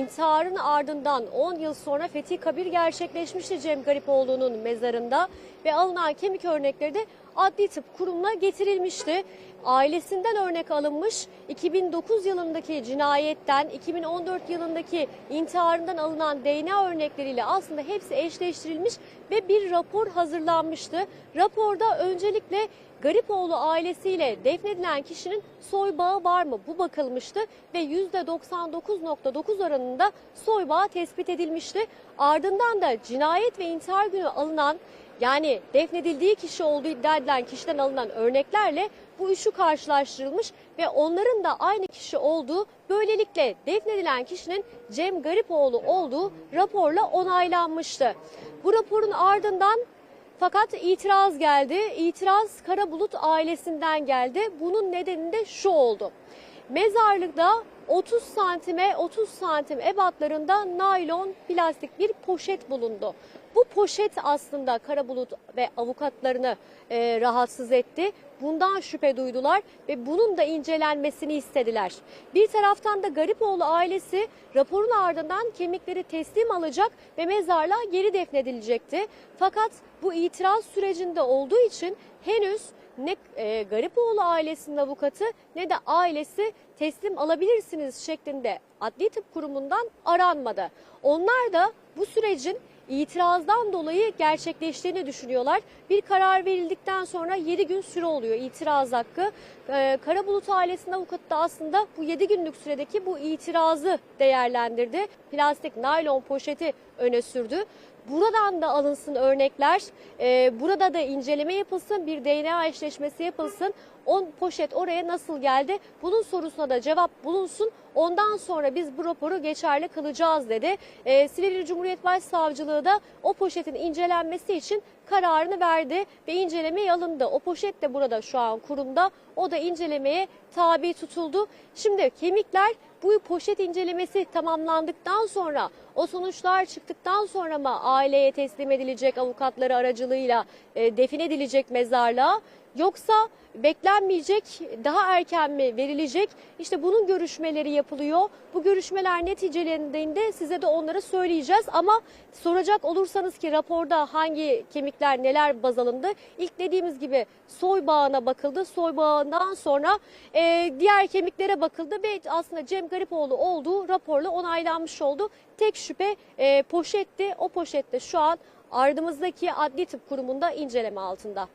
İntiharın ardından 10 yıl sonra Fethi Kabir gerçekleşmişti Cem Garipoğlu'nun mezarında ve alınan kemik örnekleri de adli tıp kurumuna getirilmişti. Ailesinden örnek alınmış 2009 yılındaki cinayetten 2014 yılındaki intiharından alınan DNA örnekleriyle aslında hepsi eşleştirilmiş ve bir rapor hazırlanmıştı. Raporda öncelikle Garipoğlu ailesiyle defnedilen kişinin soy bağı var mı bu bakılmıştı ve %99.9 oranında soy bağı tespit edilmişti. Ardından da cinayet ve intihar günü alınan yani defnedildiği kişi olduğu iddia edilen kişiden alınan örneklerle bu üçü karşılaştırılmış ve onların da aynı kişi olduğu böylelikle defnedilen kişinin Cem Garipoğlu olduğu raporla onaylanmıştı. Bu raporun ardından fakat itiraz geldi. İtiraz Karabulut ailesinden geldi. Bunun nedeni de şu oldu. Mezarlıkta 30 santime 30 santim ebatlarında naylon plastik bir poşet bulundu. Bu poşet aslında Karabulut ve avukatlarını e, rahatsız etti. Bundan şüphe duydular ve bunun da incelenmesini istediler. Bir taraftan da Garipoğlu ailesi raporun ardından kemikleri teslim alacak ve mezarlığa geri defnedilecekti. Fakat bu itiraz sürecinde olduğu için henüz ne e, Garipoğlu ailesinin avukatı ne de ailesi teslim alabilirsiniz şeklinde adli tıp kurumundan aranmadı. Onlar da bu sürecin itirazdan dolayı gerçekleştiğini düşünüyorlar. Bir karar verildikten sonra 7 gün süre oluyor itiraz hakkı. Ee, Karabulut ailesinin avukatı da aslında bu 7 günlük süredeki bu itirazı değerlendirdi. Plastik naylon poşeti öne sürdü. Buradan da alınsın örnekler, Ee, burada da inceleme yapılsın, bir DNA eşleşmesi yapılsın. O poşet oraya nasıl geldi? Bunun sorusuna da cevap bulunsun. Ondan sonra biz bu raporu geçerli kılacağız dedi. Ee, Silivri Cumhuriyet Başsavcılığı da o poşetin incelenmesi için kararını verdi ve incelemeye alındı. O poşet de burada şu an kurumda. O da incelemeye tabi tutuldu. Şimdi kemikler bu poşet incelemesi tamamlandıktan sonra o sonuçlar çıktıktan sonra mı aileye teslim edilecek avukatları aracılığıyla e, defin edilecek mezarlığa yoksa beklenmeyecek daha erken mi verilecek? İşte bunun görüşmeleri yapılıyor. Bu görüşmeler neticelerinde size de onları söyleyeceğiz. Ama soracak olursanız ki raporda hangi kemikler neler baz alındı? İlk dediğimiz gibi soy bağına bakıldı. Soy bağından sonra e, diğer kemiklere bakıldı ve aslında Cem Garipoğlu olduğu raporla onaylanmış oldu. Tek şüphe e, poşetti. O poşette şu an ardımızdaki adli tıp kurumunda inceleme altında.